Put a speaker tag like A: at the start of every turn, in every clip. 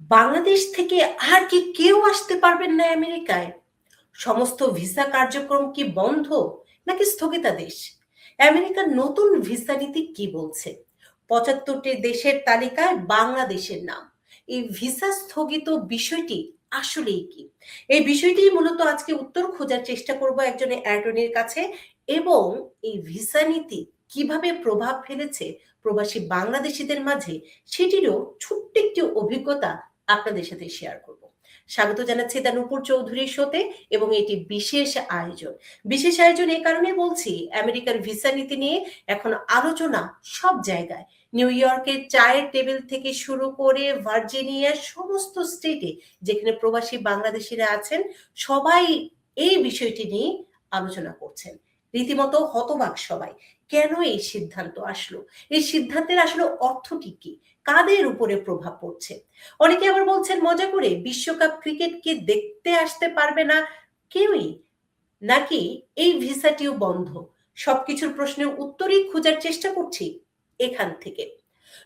A: বাংলাদেশ থেকে আর কি কেউ আসতে পারবেন না আমেরিকায়? সমস্ত ভিসা কার্যক্রম কি বন্ধ নাকি স্থগিতাদেশ? আমেরিকার নতুন ভিসা নীতি কি বলছে? পঁচাত্তরটি দেশের তালিকায় বাংলাদেশের নাম। এই ভিসা স্থগিত বিষয়টি আসলেই কি? এই বিষয়টি মূলত আজকে উত্তর খোঁজার চেষ্টা করব একজন অ্যাটর্নির কাছে এবং এই ভিসা নীতি কীভাবে প্রভাব ফেলেছে প্রবাসী বাংলাদেশিদের মাঝে সেটিরও ছোট্ট একটি অভিজ্ঞতা আপনাদের সাথে শেয়ার করব। স্বাগত জানাচ্ছি দা নূপুর চৌধুরীর শোতে এবং এটি বিশেষ আয়োজন। বিশেষ আয়োজন এই কারণে বলছি, আমেরিকার ভিসা নীতি নিয়ে এখন আলোচনা সব জায়গায়। নিউ ইয়র্কের চায়ের টেবিল থেকে শুরু করে ভার্জিনিয়ার সমস্ত স্টেটে যেখানে প্রবাসী বাংলাদেশিরা আছেন, সবাই এই বিষয়টি নিয়ে আলোচনা করছেন। রীতিমতো হতবাক সবাই। কেন এই সিদ্ধান্ত আসলো? এই সিদ্ধান্তের আসলে অর্থটি কি? কাদের উপরে প্রভাব পড়ছে? অনেকে আবার বলছেন, মজা করে বিশ্বকাপ ক্রিকেটকে দেখতে আসতে পারবে না কেউই? নাকি এই ভিসাটিও বন্ধ? সবকিছুর প্রশ্নের উত্তরই খোঁজার চেষ্টা করছি এখান থেকে।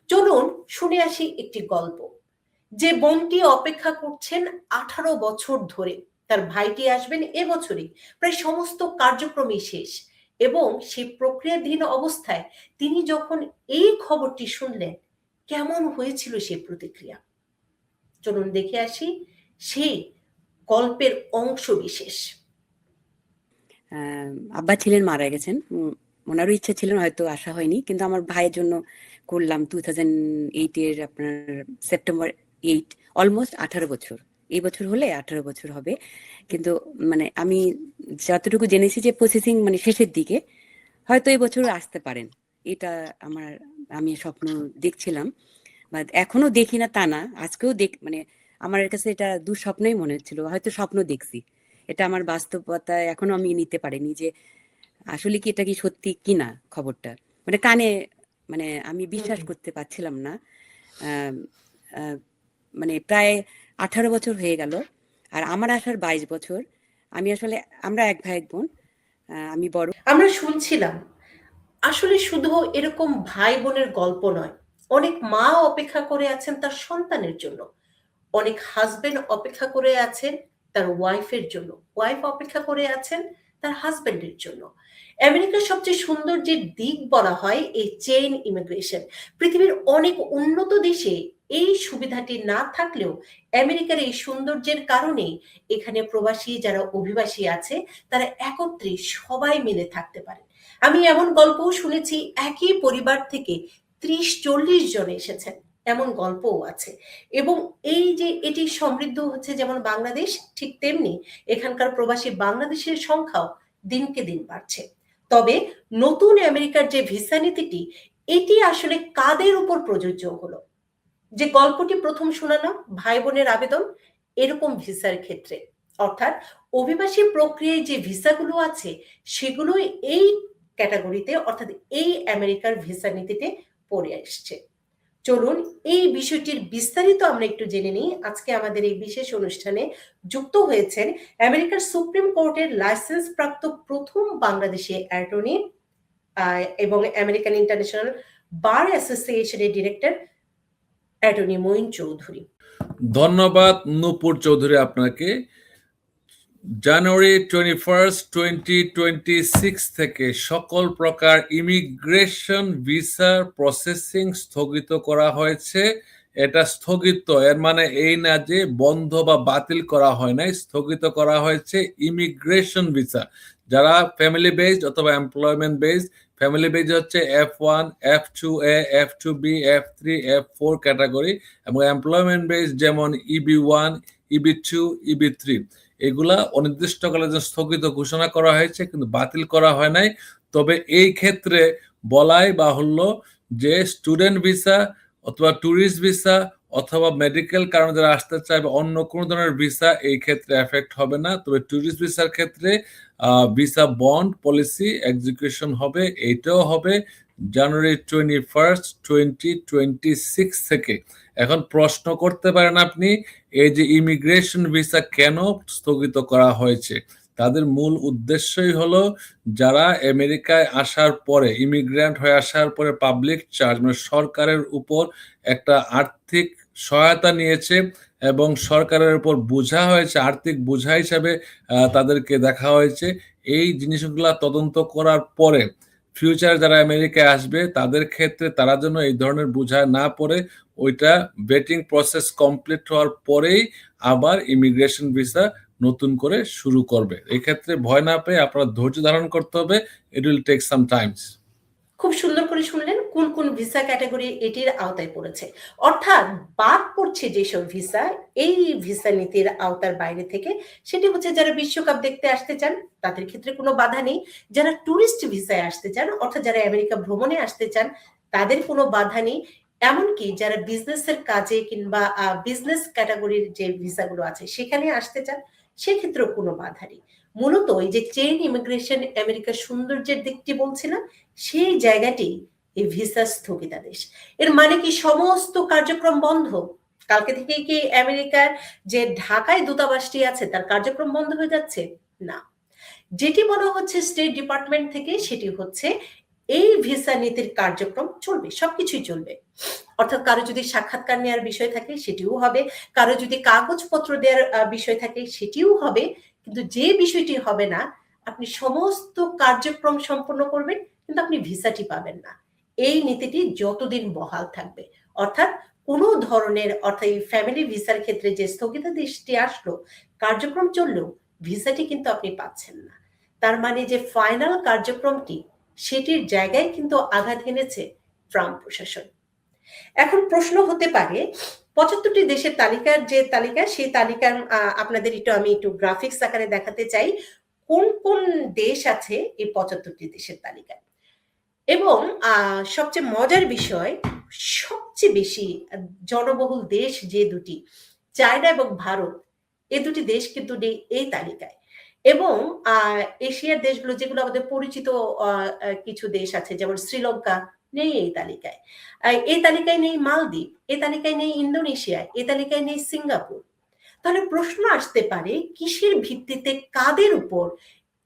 A: চলুন শুনে আসি একটি গল্প। যে বোনটি অপেক্ষা করছেন আঠারো বছর ধরে। তার ভাইটি আসবেন এবছরই। প্রায় সমস্ত কার্যক্রমই শেষ। এবং সেই প্রক্রিয়াধীন অবস্থায় তিনি যখন এই খবরটি শুনলেন, কেমন হয়েছিল সেই প্রতিক্রিয়া? চলুন দেখে আসি সেই গল্পের অংশ বিশেষ।
B: আব্বা ছিলেন, মারা গেছেন। ওনারও ইচ্ছা ছিলেন, হয়তো আসা হয়নি। কিন্তু আমার ভাইয়ের জন্য করলাম। টু থাউজেন্ড এইটের আপনার সেপ্টেম্বর এইট অলমোস্ট আঠারো বছর। এই বছর হলে আঠারো বছর হবে। কিন্তু মানে আমি যতটুকু জেনেছি যে প্রসেসিং মানে শেষের দিকে হয়তো এই বছর আসতে পারেন। এটা আমার আমি স্বপ্ন দেখছিলাম। বা এখনও দেখি না তা না। আজকেও দেখ মানে আমার কাছে এটা দুঃস্বপ্নই মনে হচ্ছিল। হয়তো স্বপ্ন দেখছি। এটা আমার বাস্তবতা এখনও আমি নিতে পারিনি যে আসলে কি এটা কি সত্যি কি না খবরটা। মানে কানে মানে আমি বিশ্বাস করতে পারছিলাম না। মানে প্রায় আঠারো বছর হয়ে গেল, আর আমার আসার বাইশ বছর। আমি আসলে, আমরা এক ভাই, এক বোন আমি বড়।
A: আমরা শুনছিলাম, আসলে শুধু এরকম ভাই বোনের গল্প নয়, অনেক মা অপেক্ষা করে আছেন তার সন্তানের জন্য, অনেক হাজবেন্ড অপেক্ষা করে আছেন তার ওয়াইফের জন্য ওয়াইফ অপেক্ষা করে আছেন তার হাজবেন্ডের জন্য। আমেরিকার সবচেয়ে সুন্দর যে দিক বলা হয়, এই চেইন ইমিগ্রেশন পৃথিবীর অনেক উন্নত দেশে এই সুবিধাটি না থাকলেও আমেরিকার এই সৌন্দর্যের কারণে এখানে প্রবাসী যারা অভিবাসী আছে, তারা একত্রে সবাই মিলে থাকতে পারে আমি এমন গল্পও শুনেছি, একই পরিবার থেকে ত্রিশ চল্লিশ জন এসেছেন, এমন গল্পও আছে। এবং এই যে এটি সমৃদ্ধ হচ্ছে যেমন বাংলাদেশ, ঠিক তেমনি এখানকার প্রবাসী বাংলাদেশের সংখ্যাও দিনকে দিন বাড়ছে। তবে নতুন আমেরিকার যে ভিসা নীতিটি, এটি আসলে কাদের উপর প্রযোজ্য হলো? যে গল্পটি প্রথম শোনানো ভাই বোনের আবেদন এরকম ভিসার ক্ষেত্রে। অর্থাৎ অভিবাসী প্রক্রিয়ায় যে ভিসাগুলো আছে সেগুলো এই ক্যাটাগরিতে, অর্থাৎ এই আমেরিকার ভিসা নীতিতে পড়ে আসছে। চলুন এই বিষয়টির বিস্তারিত আমরা একটু জেনে নিই। আজকে আমাদের এই বিশেষ অনুষ্ঠানে যুক্ত হয়েছেন আমেরিকার সুপ্রিম কোর্টের লাইসেন্স প্রাপ্ত প্রথম বাংলাদেশি অ্যাটর্নি এবং আমেরিকান ইন্টারন্যাশনাল বার অ্যাসোসিয়েশনের ডিরেক্টর অ্যাটর্নি মঈন চৌধুরী।
C: ধন্যবাদ নূপুর চৌধুরী আপনাকে। January twenty first twenty twenty six থেকে সকল প্রকার ইমিগ্রেশন ভিসার প্রসেসিং স্থগিত করা হয়েছে। এটা স্থগিত, এর মানে এই না যে বন্ধ বা বাতিল করা হয় নাই, স্থগিত করা হয়েছে ইমিগ্রেশন ভিসা যারা ফ্যামিলি বেসড অথবা এমপ্লয়মেন্ট বেসড ফ্যামিলি বেজ হচ্ছে F one F two A F two B F three F four category এবং এমপ্লয়মেন্ট বেজ যেমন EB one EB two EB three এগুলা অনির্দিষ্টকালের জন্য স্থগিত ঘোষণা করা হয়েছে কিন্তু বাতিল করা হয় নাই। তবে এই ক্ষেত্রে বলাই বাহুল্য যে স্টুডেন্ট ভিসা অথবা ট্যুরিস্ট ভিসা অথবা মেডিকেল কারণে যারা আসতে চায় বা অন্য কোনো ধরনের ভিসা এই ক্ষেত্রে এফেক্ট হবে না। তবে ট্যুরিস্ট ভিসার ক্ষেত্রে ভিসা বন্ড পলিসি এক্সিকিউশন হবে, এইটাও হবে January twenty first twenty twenty six থেকে। এখন প্রশ্ন করতে পারেন আপনি, এই যে ইমিগ্রেশন ভিসা কেন স্থগিত করা হয়েছে? তাদের মূল উদ্দেশ্যই হলো যারা আমেরিকায় আসার পরে ইমিগ্রেন্ট হয়ে আসার পরে পাবলিক চার্জ মানে সরকারের উপর একটা আর্থিক সহায়তা নিয়েছে এবং সরকারের উপর বোঝা হয়েছে, আর্থিক বোঝা হিসাবে তাদেরকে দেখা হয়েছে। এই জিনিসগুলা তদন্ত করার পরে ফিউচার যারা আমেরিকায় আসবে, তাদের ক্ষেত্রে তারা যেন এই ধরনের বোঝা না পড়ে, ওইটা বেটিং প্রসেস কমপ্লিট হওয়ার পরেই আবার ইমিগ্রেশন ভিসা নতুন করে শুরু করবে। এক্ষেত্রে ভয় না পেয়ে আপনার ধৈর্য ধারণ করতে হবে। It will take some times
A: খুব সুন্দর করে শুনলেন কোন কোন ভিসা ক্যাটাগরি এটির আওতায় পড়েছে। অর্থাৎ বাদ পড়ছে যেসব ভিসা, এই ভিসা নীতির আওতার বাইরে থেকে সেটি হচ্ছে যারা বিশ্বকাপ দেখতে আসতে চান, তাদের ক্ষেত্রে কোনো বাধা নেই। যারা টুরিস্ট ভিসায় আসতে চান, অর্থাৎ যারা আমেরিকা ভ্রমণে আসতে চান, তাদের কোনো বাধা নেই। এমনকি যারা বিজনেসের কাজে কিংবা বিজনেস ক্যাটাগরির যে ভিসাগুলো আছে, সেখানে আসতে চান সেক্ষেত্রেও কোনো বাধা নেই। মূলত এই যে চেইন ইমিগ্রেশন আমেরিকার সৌন্দর্যের দিকটি বলছিলাম, সেই জায়গাটি এই ভিসা স্থগিতাদেশ। এর মানে কি সমস্ত কার্যক্রম বন্ধ? কালকে থেকে কি আমেরিকার যে ঢাকায় দূতাবাসটি আছে, তার কার্যক্রম বন্ধ হয়ে যাচ্ছে? না। যেটি বলা হচ্ছে স্টেট ডিপার্টমেন্ট থেকে, সেটি হচ্ছে এই ভিসা নীতির কার্যক্রম চলবে, সবকিছুই চলবে। অর্থাৎ কারও যদি সাক্ষাৎকার নেওয়ার বিষয় থাকে সেটিও হবে, কারও যদি কাগজপত্র দেওয়ার বিষয় থাকে সেটিও হবে, কিন্তু যে বিষয়টি হবে না, আপনি সমস্ত কার্যক্রম সম্পন্ন করবেন, কিন্তু আপনি ভিসাটি পাবেন না। এই নীতিটি যতদিন বহাল থাকবে। অর্থাৎ কোনো ধরনের, অর্থাৎ এই ফ্যামিলি ভিসার ক্ষেত্রে যে স্থগিতাদেশটি আসলো, কার্যক্রম চললেও ভিসাটি কিন্তু আপনি পাচ্ছেন না। তার মানে যে ফাইনাল কার্যক্রমটি, সেটির জায়গায় কিন্তু আঘাত এনেছে ট্রাম্প প্রশাসন। এখন প্রশ্ন হতে পারে, পঁচাত্তরটি দেশের তালিকার যে তালিকা, সেই তালিকার আপনাদের একটু আমি একটু গ্রাফিক্স আকারে দেখাতে চাই, কোন কোন দেশ আছে এই পঁচাত্তরটি দেশের তালিকায়? এবং সবচেয়ে মজার বিষয়, সবচেয়ে বেশি জনবহুল দেশ যে দুটি, চায়না এবং ভারত এই দুটি দেশ কিন্তু এই তালিকায়। এবং এশিয়ার দেশগুলো যেগুলো আমাদের পরিচিত কিছু দেশ আছে, যেমন শ্রীলঙ্কা নেই এই তালিকায়। এই তালিকায় নেই মালদ্বীপ, এই তালিকায় নেই ইন্দোনেশিয়া, এই তালিকায় নেই সিঙ্গাপুর। তাহলে প্রশ্ন আসতে পারে, কিসের ভিত্তিতে কাদের উপর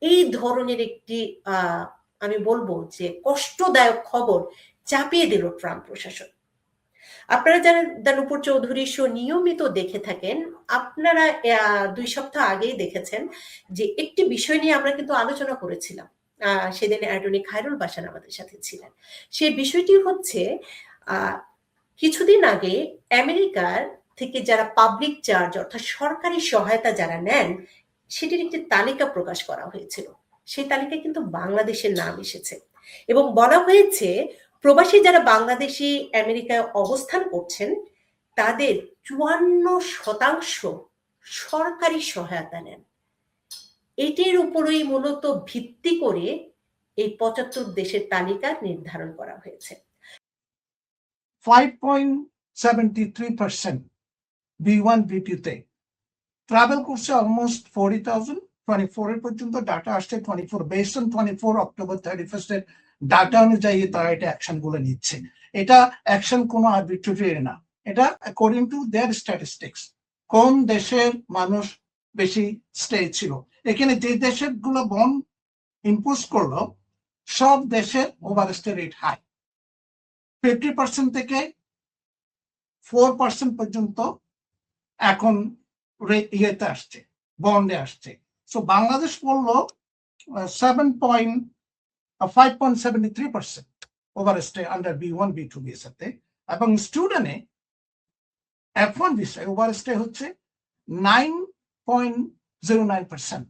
A: এই ধরনের একটি আমি বলব যে কষ্টদায়ক খবর চাপিয়ে দিল ট্রাম্প প্রশাসন। আপনারা যারা দানুপুর চৌধুরী শো নিয়মিত দেখে থাকেন, আপনারা দুই সপ্তাহ আগেই দেখেছেন যে একটি বিষয় নিয়ে আমরা কিন্তু আলোচনা করেছিলাম। সেদিন অ্যাটর্নি খায়রুল বাসান আমাদের সাথে ছিলেন। সেই বিষয়টি হচ্ছে কিছুদিন আগে আমেরিকার থেকে যারা পাবলিক চার্জ অর্থাৎ সরকারি সহায়তা যারা নেন, সেটির একটি তালিকা প্রকাশ করা হয়েছিল। সেই তালিকায় কিন্তু বাংলাদেশের নাম এসেছে। এবং বলা হয়েছে, প্রবাসী যারা বাংলাদেশি আমেরিকায় অবস্থান করছেন, তাদের চুয়ান্ন শতাংশ সরকারি সহায়তা নেন। এটির উপরেই মূলত ভিত্তি করে এই পঁচাত্তর দেশের তালিকা নির্ধারণ করা হয়েছে।
D: 5.73% B1 B2 তে। ট্রাভেল করছে almost forty thousand twenty four এর পর্যন্ত ডাটা আসছে twenty four best on twenty four October thirty first এর ডাটা অনুযায়ী তারা এটা অ্যাকশনগুলো নিচ্ছে। এটা অ্যাকশন কোনো আরবিট্রারি না। এটা অ্যাকর্ডিং টু দেয়ার স্ট্যাটিস্টিক্স কোন দেশের মানুষ বেশি স্টে ছিল? এখানে যে দেশেরগুলো বন ইম্পোজ করল, সব দেশের over rate high fifty percent থেকে ফোর পার্সেন্ট পর্যন্ত এখন ইয়েতে আসছে বন্ডে আসছে। সো বাংলাদেশ পড়ল seven point five point seventy three percent overstay under B one B two ভিসাতে এবং স্টুডেন্টে এফ ওয়ান ভিসায় ওভার স্টে হচ্ছে nine point zero nine percent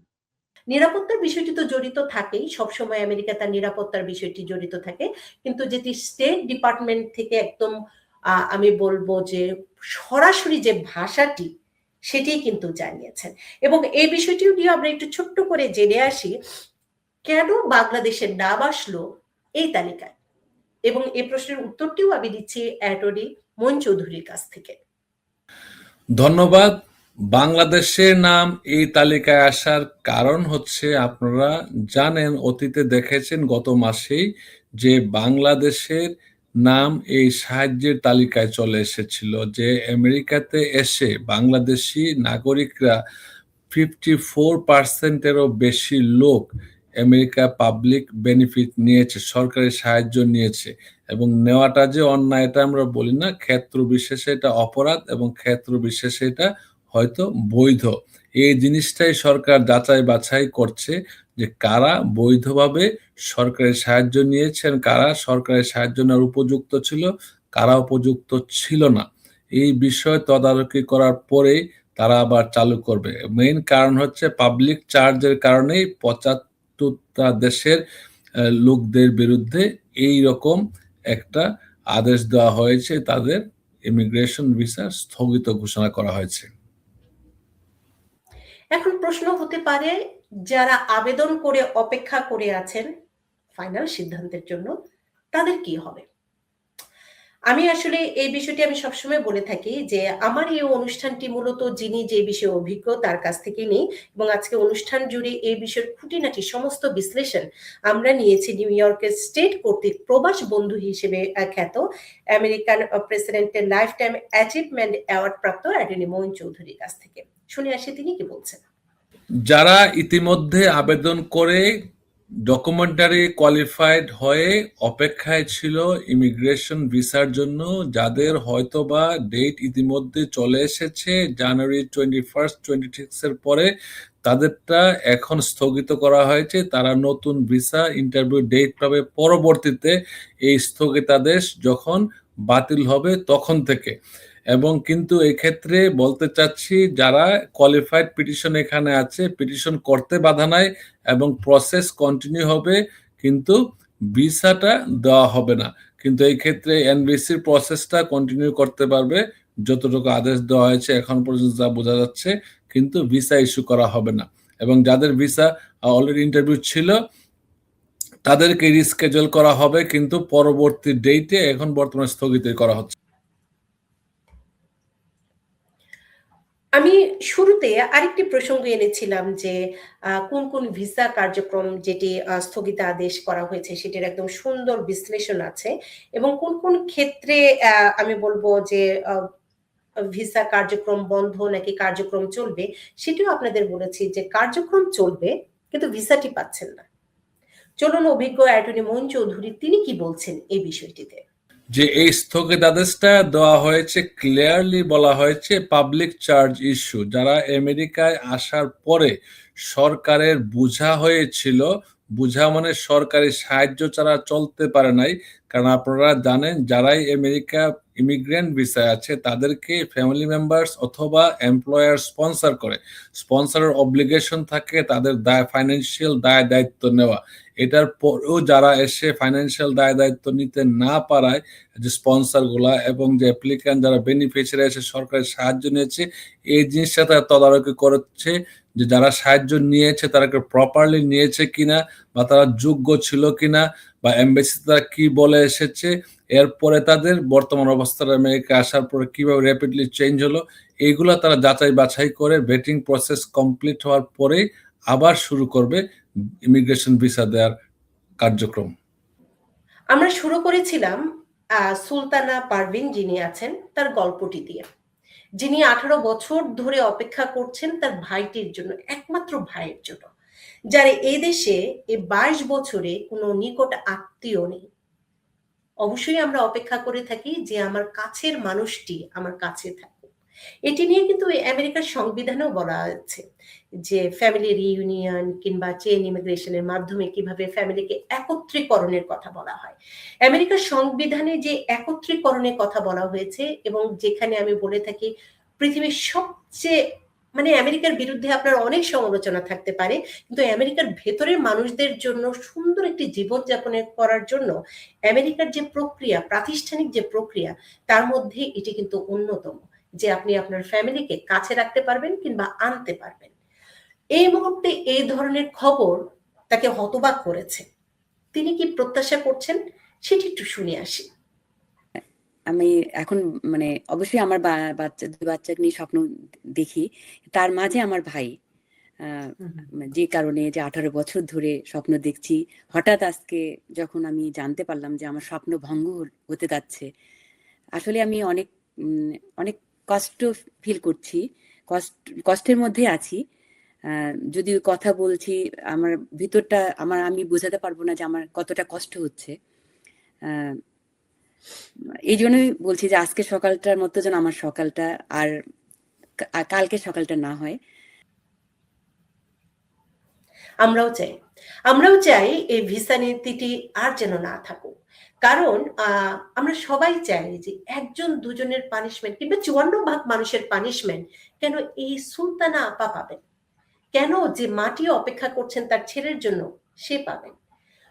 A: নিরাপত্তার বিষয়টি তো জড়িত থাকেই, সবসময় আমেরিকা তার নিরাপত্তার বিষয়টি জড়িত থাকে। কিন্তু যেটি স্টেট ডিপার্টমেন্ট থেকে একদম আমি বলব যে সরাসরি যে ভাষাটি সেটি কিন্তু জানিয়েছেন। এবং এই বিষয়টিও নিয়ে আমরা একটু ছোট্ট করে জেনে আসি, কেন বাংলাদেশের নাম আসলো এই তালিকায়? এবং এই প্রশ্নের উত্তরটিও আমি দিচ্ছি অ্যাটর্নি মন চৌধুরীর কাছ থেকে।
C: ধন্যবাদ। বাংলাদেশের নাম এই তালিকায় আসার কারণ হচ্ছে আপনারা জানেন, অতীতে দেখেছেন গত মাসেই যে বাংলাদেশের নাম এই সাহায্যের তালিকায় চলে এসেছিল যে আমেরিকাতে এসে বাংলাদেশি নাগরিকরা ফিফটি ফোর পার্সেন্টেরও বেশি লোক আমেরিকা পাবলিক বেনিফিট নিয়েছে, সরকারি সাহায্য নিয়েছে এবং নেওয়াটা যে অন্যায় এটা আমরা বলি না, ক্ষেত্র বিশেষে এটা অপরাধ এবং ক্ষেত্র বিশেষে এটা হয়তো বৈধ। এই জিনিসটাই সরকার যাচাই বাছাই করছে যে কারা বৈধভাবে সরকারের সাহায্য নিয়েছেন, কারা সরকারের সাহায্য নেওয়ার উপযুক্ত ছিল, কারা উপযুক্ত ছিল না। এই বিষয় তদারকি করার পরেই তারা আবার চালু করবে। মেইন কারণ হচ্ছে পাবলিক চার্জের কারণেই পঁচাত্তরটা দেশের লোকদের বিরুদ্ধে এই রকম একটা আদেশ দেওয়া হয়েছে। তাদের ইমিগ্রেশন ভিসা স্থগিত ঘোষণা করা হয়েছে।
A: এখন প্রশ্ন হতে পারে, যারা আবেদন করে অপেক্ষা করে আছেন ফাইনাল সিদ্ধান্তের জন্য, তাদের কি হবে? আমি আসলে এই বিষয়টি আমি সবসময় বলে থাকি যে, আমার এই অনুষ্ঠানটি মূলত যিনি যে বিষয়ে অভিজ্ঞ তার কাছ থেকে নেই এবং আজকে অনুষ্ঠান জুড়ে এই বিষয়ের খুঁটিনাটি সমস্ত বিশ্লেষণ আমরা নিয়েছি নিউ ইয়র্কের স্টেট কর্তৃক প্রবাস বন্ধু হিসেবে খ্যাত আমেরিকান প্রেসিডেন্টের লাইফ টাইম অ্যাচিভমেন্ট অ্যাওয়ার্ড প্রাপ্ত অ্যাটর্নি মোহন চৌধুরীর কাছ থেকে। শুনে আসি তিনি কি বলছেন?
C: যারা ইতিমধ্যে আবেদন করে ডকুমেন্টারি কোয়ালিফাইড হয়ে অপেক্ষায় ছিল ইমিগ্রেশন ভিসার জন্য, যাদের হয়তোবা ডেট ইতিমধ্যে চলে এসেছে January twenty first twenty six এর পরে, তাদেরটা এখন স্থগিত করা হয়েছে। তারা নতুন ভিসা ইন্টারভিউ ডেট পাবে পরবর্তীতে। এই স্থগিতাদেশ যখন বাতিল হবে তখন থেকে। এবং কিন্তু এই ক্ষেত্রে বলতে চাচ্ছি যারা কোয়ালিফাইড পিটিশন এখানে আছে পিটিশন করতে বাধা নাই এবং প্রসেস কন্টিনিউ হবে, কিন্তু ভিসাটা দেওয়া হবে না। কিন্তু এই ক্ষেত্রে এনবিসির প্রসেসটা কন্টিনিউ করতে পারবে, যতটুকু আদেশ দেওয়া হয়েছে এখন পর্যন্ত যা বোঝা যাচ্ছে, কিন্তু ভিসা ইস্যু করা হবে না। এবং যাদের ভিসা অলরেডি ইন্টারভিউ ছিল, তাদেরকে রিস্কেজুল করা হবে, কিন্তু পরবর্তী ডেটে এখন বর্তমানে স্থগিত করা হচ্ছে।
A: আমি শুরুতে আরেকটি প্রসঙ্গ এনেছিলাম যে কোন কোন ভিসা কার্যক্রম যেটি স্থগিতাদেশ করা হয়েছে সেটির একদম সুন্দর বিশ্লেষণ আছে এবং কোন কোন ক্ষেত্রে আমি বলব যে ভিসা কার্যক্রম বন্ধ নাকি কার্যক্রম চলবে সেটিও আপনাদের বলেছি যে কার্যক্রম চলবে কিন্তু ভিসাটি পাচ্ছেন না। চলুন অভিজ্ঞ অ্যাটর্নি মোহন চৌধুরী তিনি কি বলছেন এই বিষয়টিতে?
C: যে এই স্থগিতাদেশটা দেওয়া হয়েছে ক্লিয়ারলি বলা হয়েছে পাবলিক চার্জ ইস্যু যারা আমেরিকায় আসার পরে সরকারের বোঝা হয়েছিল, বোঝা মানে সরকারি সাহায্য ছাড়া চলতে পারে নাই। কারণ আপনারা জানেন, যারাই আমেরিকা ইমিগ্রেন্ট ভিসায় আছে, তাদেরকে ফ্যামিলি মেম্বার্স অথবা এমপ্লয়ার স্পন্সর করে। স্পন্সরের অব্লিগেশন থাকে তাদের দায় ফাইন্যান্সিয়াল দায় দায়িত্ব নেওয়া। এটার পরেও যারা এসে ফাইন্যান্সিয়াল দায় দায়িত্ব নিতে না পারায়, যে স্পন্সরগুলা এবং যে অ্যাপ্লিক্যান্ট যারা বেনিফিশিয়ারি এসে সরকারের সাহায্য নিয়েছে, এই জিনিসটা তারা তদারকি করছে যে যারা সাহায্য নিয়েছে, তারা প্রপারলি নিয়েছে কিনা বা তারা যোগ্য ছিল কিনা বা এমবেসি তারা কি বলে এসেছে, এরপরে তাদের বর্তমান অবস্থার আমেরিকা আসার পরে কীভাবে র্যাপিডলি চেঞ্জ হলো এইগুলা তারা যাচাই বাছাই করে ভেটিং প্রসেস কমপ্লিট হওয়ার পরে আবার শুরু করবে। ইমিগ্রেশন ভিসা দেওয়ার কার্যক্রম?
A: আমরা শুরু করেছিলাম সুলতানা পারভিন যিনি আছেন, তার গল্পটি দিয়ে। যিনি আঠারো বছর ধরে অপেক্ষা করছেন তার ভাইটির জন্য, একমাত্র ভাইয়ের জন্য, যার এই দেশে এই বাইশ বছরে কোনো নিকট আত্মীয় নেই। অবশ্যই আমরা অপেক্ষা করে থাকি যে আমার কাছের মানুষটি আমার কাছে থাকুক এটি নিয়ে কিন্তু আমেরিকার সংবিধানেও বলা আছে যে ফ্যামিলি রিইউনিয়ন কিংবা চেন ইমিগ্রেশনের মাধ্যমে কীভাবে ফ্যামিলিকে একত্রীকরণের কথা বলা হয়। আমেরিকার সংবিধানে যে একত্রীকরণের কথা বলা হয়েছে এবং যেখানে আমি বলে থাকি পৃথিবীর সবচেয়ে মানে আমেরিকার বিরুদ্ধে আপনার অনেক সমালোচনা থাকতে পারে, কিন্তু আমেরিকার ভেতরের মানুষদের জন্য সুন্দর একটি জীবন যাপনের করার জন্য আমেরিকার যে প্রক্রিয়া, প্রাতিষ্ঠানিক যে প্রক্রিয়া, তার মধ্যে এটি কিন্তু অন্যতম। যে আপনি আপনার ফ্যামিলিকে কাছে রাখতে পারবেন কিংবা আনতে পারবেন। এই মুহূর্তে এই ধরনের খবর তাকে হতবাক করেছে। তিনি কি প্রত্যাশা করছেন? সেটি একটু শুনে আসি।
B: আমি এখন মানে অবশ্যই আমার বাচ্চা দুই বাচ্চাকে নিয়ে স্বপ্ন দেখি। তার মাঝে আমার ভাই। আহ, যে কারণে যে আঠারো বছর ধরে স্বপ্ন দেখছি হঠাৎ আজকে যখন আমি জানতে পারলাম যে আমার স্বপ্ন ভঙ্গ হতে যাচ্ছে আসলে আমি অনেক অনেক কষ্ট ফিল করছি, কষ্ট, কষ্টের মধ্যে আছি। যদি কথা বলছি, আমার ভিতরটা, আমার, আমি বোঝাতে পারব না যে আমার কতটা কষ্ট হচ্ছে। এই জন্যই বলছি যে আজকে সকালটার মতো যেন আমার সকালটা আর কালকে সকালটা না হয়।
A: আমরাও চাই। আমরাও চাই এই ভিসা নীতিটি আর যেন না থাকুক। কারণ আমরা সবাই চাই যে একজন দুজনের পানিশমেন্ট কিংবা চুয়ান্ন ভাগ মানুষের পানিশমেন্ট কেন এই সুলতানা আপা পাবেন? কেন যে মাটি অপেক্ষা করছেন তার ছেলের জন্য সে পাবেন?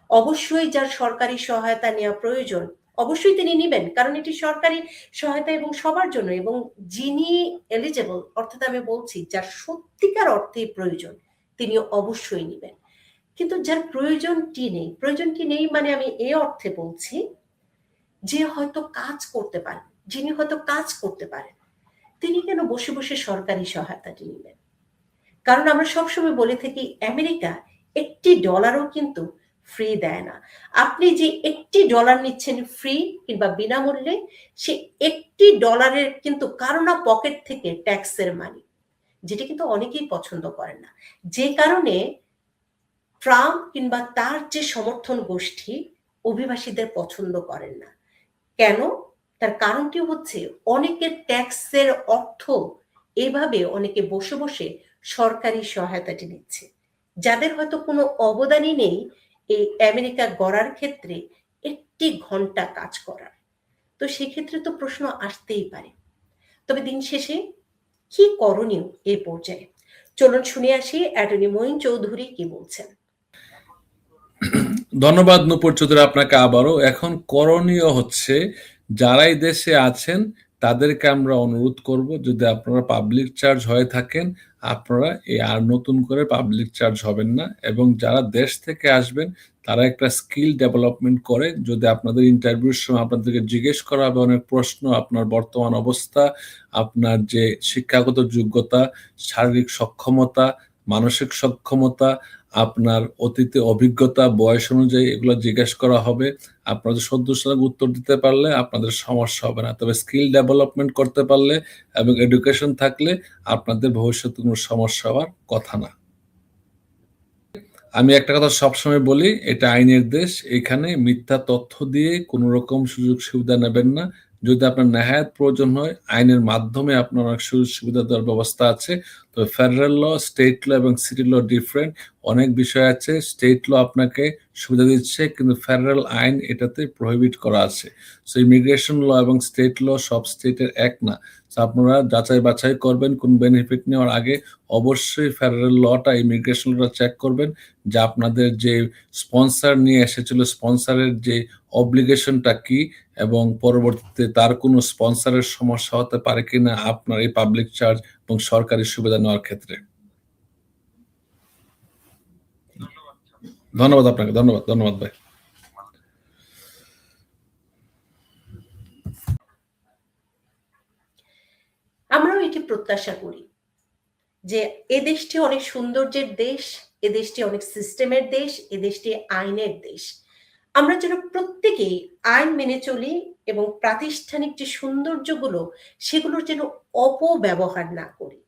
A: অবশ্যই যার সরকারি সহায়তা নেওয়া প্রয়োজন, অবশ্যই তিনি নেবেন, কারণ এটি সরকারি সহায়তা এবং সবার জন্য এবং যিনি এলিজেবল অর্থাৎ আমি বলছি যার সত্যিকার অর্থে প্রয়োজন তিনি অবশ্যই নেবেন। কিন্তু যার প্রয়োজনটি নেই প্রয়োজনটি নেই মানে আমি এই অর্থে বলছি যে হয়তো কাজ করতে পারেন যিনি হয়তো কাজ করতে পারেন তিনি কেন বসে বসে সরকারি সহায়তাটি নেবেন কারণ আমরা সবসময় বলে থাকি, আমেরিকা একটি ডলারও কিন্তু ফ্রি দেয় না। আপনি যে একটি ডলার নিচ্ছেন ফ্রি কিংবা বিনামূল্যে, সে একটি ডলারের কিন্তু কারও না পকেট থেকে ট্যাক্সের মানি যেটা কিন্তু অনেকেই পছন্দ করেন না। যে কারণে ট্রাম্প কিংবা তার যে সমর্থন গোষ্ঠী অভিবাসীদের পছন্দ করেন না। কেন? তার কারণটি হচ্ছে অনেকের ট্যাক্সের অর্থ এভাবে অনেকে বসে বসে সরকারি সহায়তাটি নিচ্ছে। যাদের হয়তো কোনো অবদানই নেই এই আমেরিকা গড়ার ক্ষেত্রে একটি ঘণ্টা কাজ করার। তো সেক্ষেত্রে তো প্রশ্ন আসতেই পারে। তবে দিন শেষে কি করণীয় এই পর্যায়ে? চলুন শুনে আসি অ্যাটর্নি মঈন চৌধুরী কি বলছেন।
C: ধন্যবাদ নূপুর চৌধুরী আপনাকে আবারও। এখন করণীয় হচ্ছে, যারাই দেশে আছেন, তাদেরকে আমরা অনুরোধ করব, যদি আপনারা পাবলিক চার্জ হয়ে থাকেন, আপনারা এই আর নতুন করে পাবলিক চার্জ হবেন না। এবং যারা দেশ থেকে আসবেন, তারা একটা স্কিল ডেভেলপমেন্ট করে, যদি আপনাদের ইন্টারভিউর সময় আপনাদেরকে জিজ্ঞেস করা হবে অনেক প্রশ্ন, আপনার বর্তমান অবস্থা, আপনার যে শিক্ষাগত যোগ্যতা, শারীরিক সক্ষমতা, মানসিক সক্ষমতা আপনার অতীতে অভিজ্ঞতা, বয়স অনুযায়ী এগুলো জিজ্ঞেস করা হবে। আপনাদের সালে উত্তর দিতে পারলে আপনাদের সমস্যা হবে না। তবে স্কিল ডেভেলপমেন্ট করতে পারলে এবং এডুকেশন থাকলে আপনাদের ভবিষ্যতে কোনো সমস্যা হওয়ার কথা না। আমি একটা কথা সবসময় বলি, এটা আইনের দেশ। এখানে মিথ্যা তথ্য দিয়ে কোনো রকম সুযোগ সুবিধা নেবেন না। যদি আপনার নেহায়ত প্রয়োজন হয়, আইনের মাধ্যমে আপনার অনেক সুযোগ সুবিধা দেওয়ার ব্যবস্থা আছে। তবে ফেডারেল ল স্টেট ল এবং সিটি ল ডিফারেন্ট অনেক বিষয় আছে স্টেট ল আপনাকে সুবিধা দিচ্ছে, কিন্তু ফেডারেল আইন এটাতে প্রহিবিট করা আছে। সো ইমিগ্রেশন ল এবং স্টেট ল সব স্টেটের এক না। আপনারা যাচাই বাছাই করবেন, কোন বেনিফিট নেওয়ার আগে অবশ্যই ফেডারেল লটা ইমিগ্রেশন লটা চেক করবেন, যে আপনাদের যে স্পন্সর নিয়ে এসেছিল স্পন্সরের যে অব্লিগেশনটা কি এবং পরবর্তীতে তার কোনো স্পন্সরের সমস্যা হতে পারে কিনা আপনার এই পাবলিক চার্জ এবং সরকারি সুবিধা নেওয়ার ক্ষেত্রে। ধন্যবাদ আপনাকে, ধন্যবাদ ধন্যবাদ ভাই।
A: আমরাও এটি প্রত্যাশা করি যে এ দেশটি অনেক সৌন্দর্যের দেশ, এ দেশটি অনেক সিস্টেমের দেশ, এ দেশটি আইনের দেশ। আমরা যেন প্রত্যেকেই আইন মেনে চলি এবং প্রাতিষ্ঠানিক যে সৌন্দর্যগুলো, সেগুলোর যেন অপব্যবহার না করি।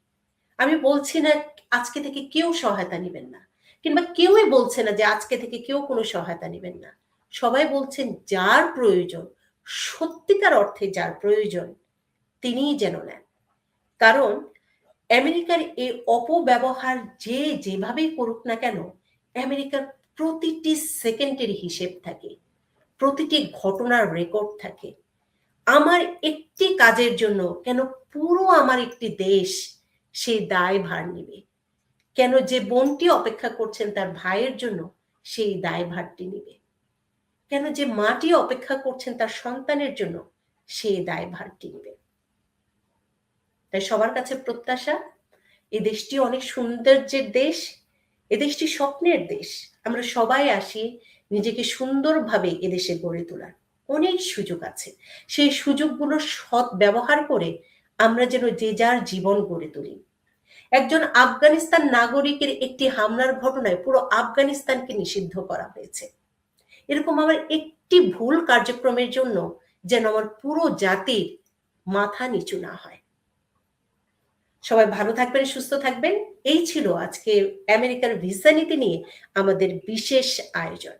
A: আমি বলছি না আজকে থেকে কেউ সহায়তা নেবেন না, কিংবা কেউই বলছে না যে আজকে থেকে কেউ কোনো সহায়তা নেবেন না। সবাই বলছেন যার প্রয়োজন, সত্যিকার অর্থে যার প্রয়োজন, তিনিই যেন নেন। কারণ আমেরিকার এই অপব্যবহার যে যেভাবেই করুক না কেন, আমেরিকার প্রতিটি সেকেন্ডের হিসেব থাকে, প্রতিটি ঘটনার রেকর্ড থাকে। আমার একটি কাজের জন্য কেন পুরো আমার একটি দেশ সেই দায় ভার নেবে? কেন যে বোনটি অপেক্ষা করছেন তার ভাইয়ের জন্য সেই দায় ভারটি নেবে? কেন যে মাটি অপেক্ষা করছেন তার সন্তানের জন্য সেই দায় ভারটি নেবে? তাই সবার কাছে প্রত্যাশা, এ দেশটি অনেক সৌন্দর্যের দেশ, এ দেশটি স্বপ্নের দেশ। আমরা সবাই আসি নিজেকে সুন্দরভাবে এদেশে গড়ে তোলার। অনেক সুযোগ আছে। সেই সুযোগগুলো সৎ ব্যবহার করে আমরা যেন যে যার জীবন গড়ে তুলি। একজন আফগানিস্তান নাগরিকের একটি হামলার ঘটনায় পুরো আফগানিস্তানকে নিষিদ্ধ করা হয়েছে। এরকম আমার একটি ভুল কার্যক্রমের জন্য যেন আমার পুরো জাতির মাথা নিচু না হয়। সবাই ভালো থাকবেন, সুস্থ থাকবেন। এই ছিল আজকে আমেরিকার ভিসা নীতি নিয়ে আমাদের বিশেষ আয়োজন।